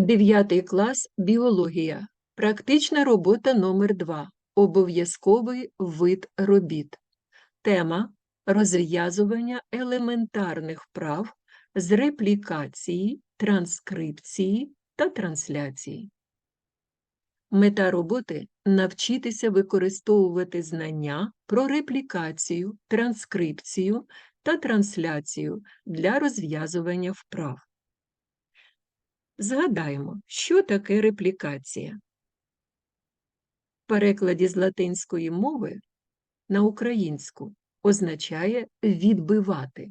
Дев'ятий клас біологія. Практична робота номер 2 Обов'язковий вид робіт. Тема розв'язування елементарних вправ з реплікації, транскрипції та трансляції. Мета роботи навчитися використовувати знання про реплікацію, транскрипцію та трансляцію для розв'язування вправ. Згадаємо, що таке реплікація. В перекладі з латинської мови на українську означає відбивати.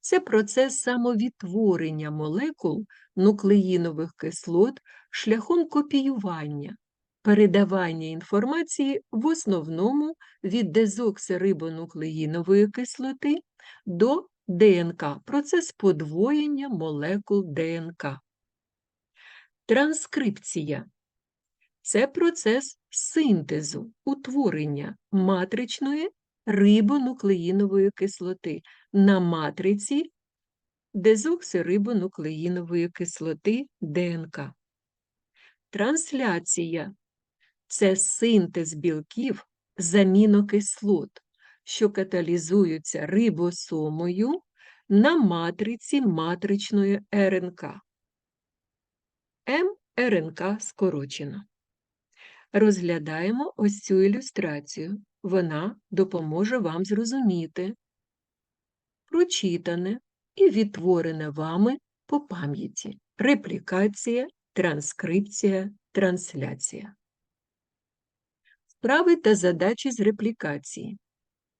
Це процес самовідтворення молекул нуклеїнових кислот шляхом копіювання, передавання інформації в основному від дезоксирибонуклеїнової кислоти до ДНК, процес подвоєння молекул ДНК. Транскрипція це процес синтезу, утворення матричної рибонуклеїнової кислоти на матриці дезоксирибонуклеїнової кислоти ДНК. Трансляція це синтез білків з амінокислот, що каталізуються рибосомою на матриці матричної РНК. мРНК скорочено. Розглядаємо ось цю ілюстрацію. Вона допоможе вам зрозуміти прочитане і відтворене вами по пам'яті реплікація, транскрипція, трансляція. Вправи та задачі з реплікації.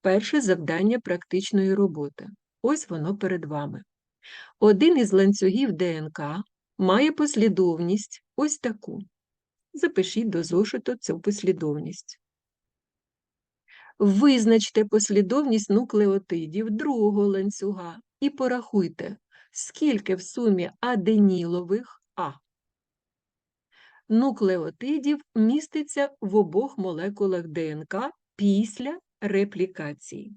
Перше завдання практичної роботи. Ось воно перед вами. Один із ланцюгів ДНК має послідовність ось таку. Запишіть до зошиту цю послідовність. Визначте послідовність нуклеотидів другого ланцюга і порахуйте, скільки в сумі аденілових А. Нуклеотидів міститься в обох молекулах ДНК після реплікації.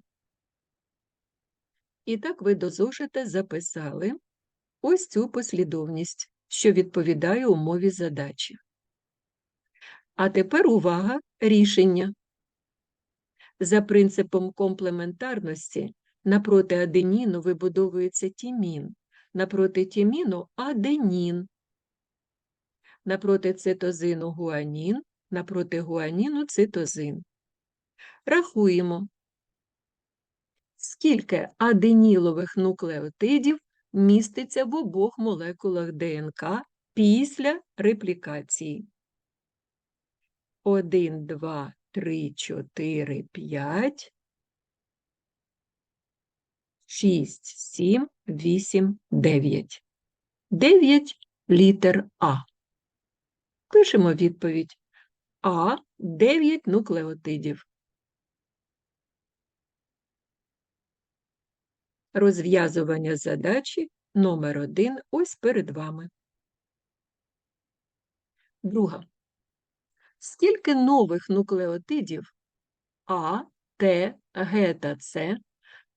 І так ви до зошита записали ось цю послідовність, що відповідає умові задачі. А тепер увага рішення. За принципом комплементарності напроти аденіну вибудовується тімін, напроти тіміну аденін, напроти цитозину гуанін, напроти гуаніну цитозин. Рахуємо, скільки аденілових нуклеотидів міститься в обох молекулах ДНК після реплікації. 1, 2, 3, 4, 5, 6, 7, 8, 9. 9 літер А. Пишемо відповідь. А 9 нуклеотидів. Розв'язування задачі номер 1 ось перед вами. Друга. Скільки нових нуклеотидів А, Т, Г та С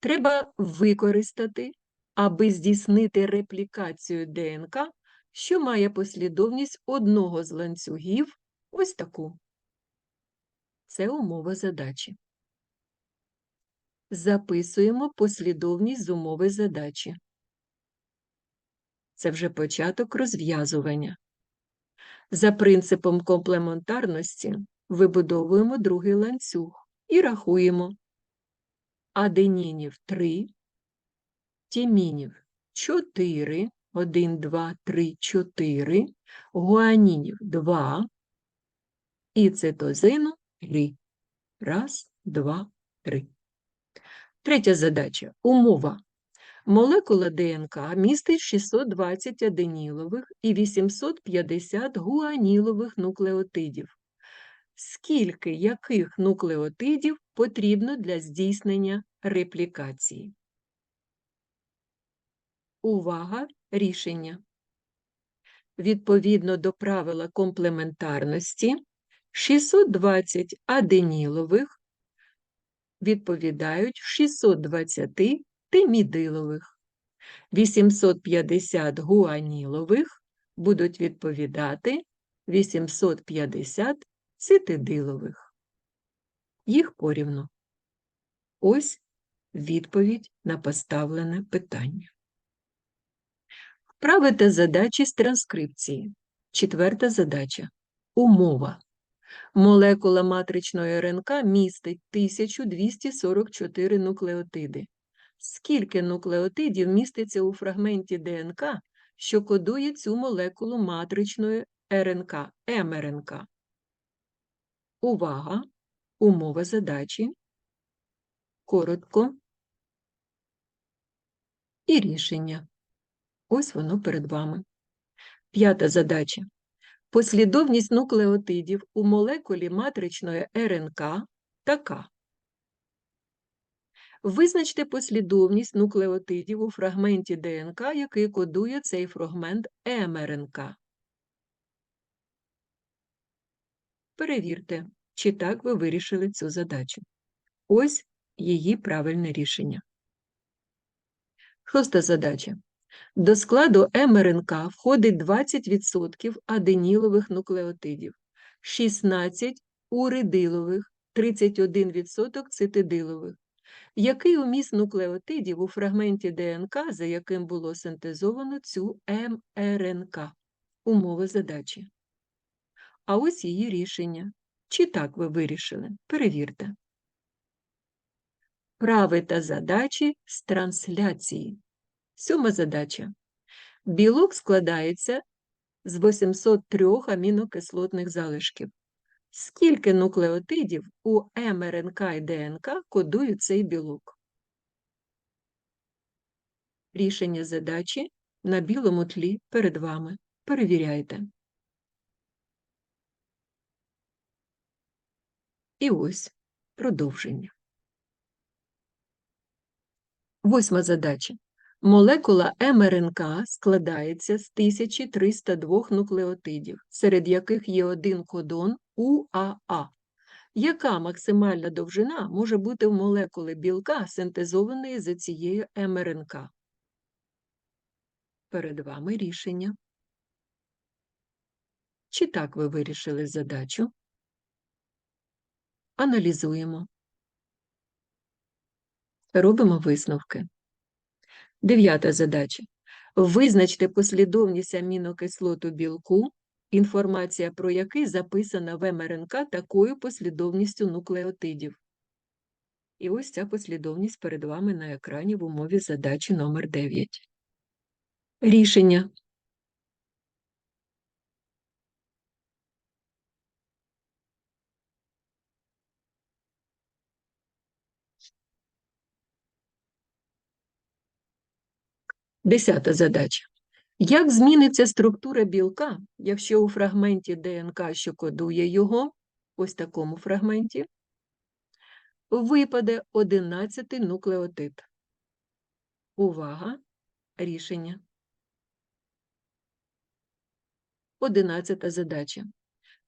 треба використати, аби здійснити реплікацію ДНК, що має послідовність одного з ланцюгів ось таку. Це умова задачі. Записуємо послідовність з умови задачі. Це вже початок розв'язування. За принципом комплементарності вибудовуємо другий ланцюг і рахуємо аденінів 3, тімінів 4, 1, 2, 3, 4, гуанінів 2 і цитозину 3. Раз, два, три. Третя задача. Умова. Молекула ДНК містить 620 аденілових і 850 гуанілових нуклеотидів. Скільки яких нуклеотидів потрібно для здійснення реплікації? Увага! Рішення. Відповідно до правила комплементарності, 620 аденілових відповідають 620 тимідилових, 850 гуанілових будуть відповідати 850 цитидилових. Їх порівну. Ось відповідь на поставлене питання. Вправити задачі з транскрипції. Четверта задача. Умова. Молекула матричної РНК містить 1244 нуклеотиди. Скільки нуклеотидів міститься у фрагменті ДНК, що кодує цю молекулу матричної РНК, МРНК? Увага! Умова задачі. Коротко. І рішення. Ось воно перед вами. П'ята задача. Послідовність нуклеотидів у молекулі матричної РНК така. Визначте послідовність нуклеотидів у фрагменті ДНК, який кодує цей фрагмент МРНК. Перевірте, чи так ви вирішили цю задачу. Ось її правильне рішення. Шоста задача. До складу МРНК входить 20% аденілових нуклеотидів, 16 уридилових, 31% цитидилових. Який уміст нуклеотидів у фрагменті ДНК, за яким було синтезовано цю МРНК? Умови задачі. А ось її рішення. Чи так ви вирішили? Перевірте. Прави та задачі з трансляції. Сьома задача. Білок складається з 803 амінокислотних залишків. Скільки нуклеотидів у МРНК і ДНК кодують цей білок? Рішення задачі на білому тлі перед вами. Перевіряйте. І ось продовження. Восьма задача. Молекула МРНК складається з 1302 нуклеотидів, серед яких є один кодон УАА. Яка максимальна довжина може бути в молекули білка, синтезованої за цією МРНК? Перед вами рішення. Чи так ви вирішили задачу? Аналізуємо. Робимо висновки. Дев'ята задача. Визначте послідовність амінокислоту білку, інформація про який записана в МРНК такою послідовністю нуклеотидів. І ось ця послідовність перед вами на екрані в умові задачі номер 9. Рішення. Десята задача. Як зміниться структура білка, якщо у фрагменті ДНК, що кодує його, ось такому фрагменті, випаде 11 нуклеотид? Увага! Рішення. Одинадцята задача.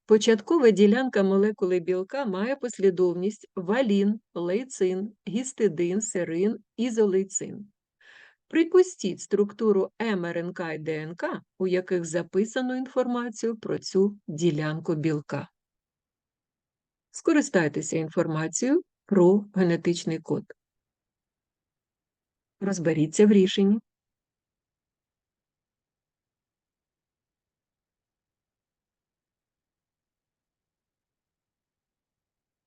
Початкова ділянка молекули білка має послідовність валін, лейцин, гістидин, серин, ізолейцин. Припустіть структуру МРНК і ДНК, у яких записано інформацію про цю ділянку білка. Скористайтеся інформацією про генетичний код. Розберіться в рішенні.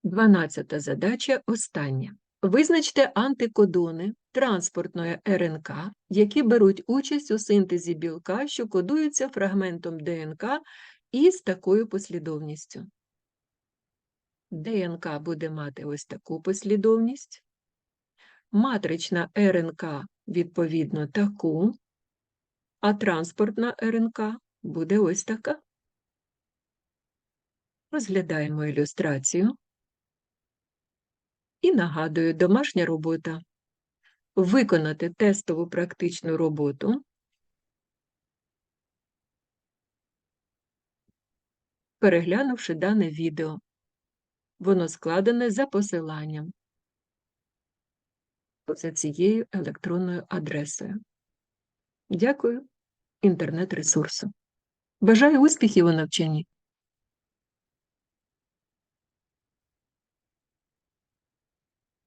Дванадцята задача остання. Визначте антикодони транспортної РНК, які беруть участь у синтезі білка, що кодуються фрагментом ДНК із такою послідовністю. ДНК буде мати ось таку послідовність, матрична РНК, відповідно, таку, а транспортна РНК буде ось така. Розглядаємо ілюстрацію. І нагадую, домашня робота виконати тестову практичну роботу, переглянувши дане відео. Воно складене за посиланням за цією електронною адресою. Дякую інтернет-ресурсу. Бажаю успіхів у навчанні!